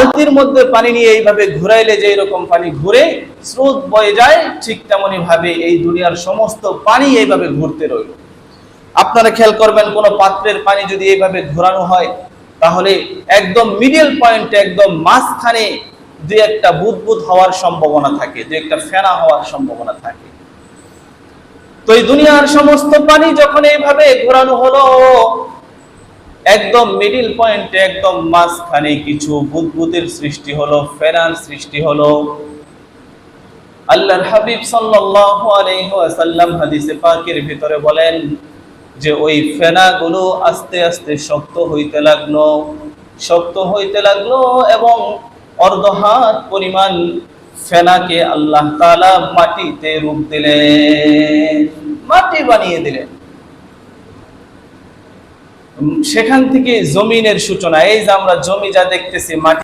বালতির মধ্যে পানি নিয়ে এইভাবে ঘুরাইলে যে রকম পানি ঘুরে স্রোত বয়ে যায়, ঠিক তেমনি ভাবে এই দুনিয়ার সমস্ত পানি এইভাবে ঘুরতে রইল। আপনারা খেয়াল করবেন, কোন পাত্রের পানি যদি এইভাবে ঘোরানো হয়, তাহলে একদম মিডল পয়েন্টে একদম মাঝখানে দু একটা বুদবুদ হওয়ার সম্ভাবনা থাকে দু একটা ফেনা হওয়ার সম্ভাবনা থাকে। তো এই দুনিয়ার সমস্ত পানি যখন এইভাবে ঘোরানো হলো একদম মিডিল পয়েন্টে একদম মাঝখানে কিছু বুদবুদের সৃষ্টি হলো, ফেরার সৃষ্টি হলো। আল্লাহর হাবিব সাল্লাল্লাহু আলাইহি ওয়াসাল্লাম হাদিসে পাকের ভিতরে বলেন যে, ওই ফেনাগুলো আস্তে আস্তে শক্ত হইতে লাগল, শক্ত হইতে লাগল এবং অর্ধহাত পরিমাণ ফেনাকে আল্লাহ তাআলা মাটিতে রূপ দিলেন, মাটি বানিয়ে দিলেন। সেখান থেকে জমিনের সূচনা এই যে আমরা জমি যা দেখতেছি মাটি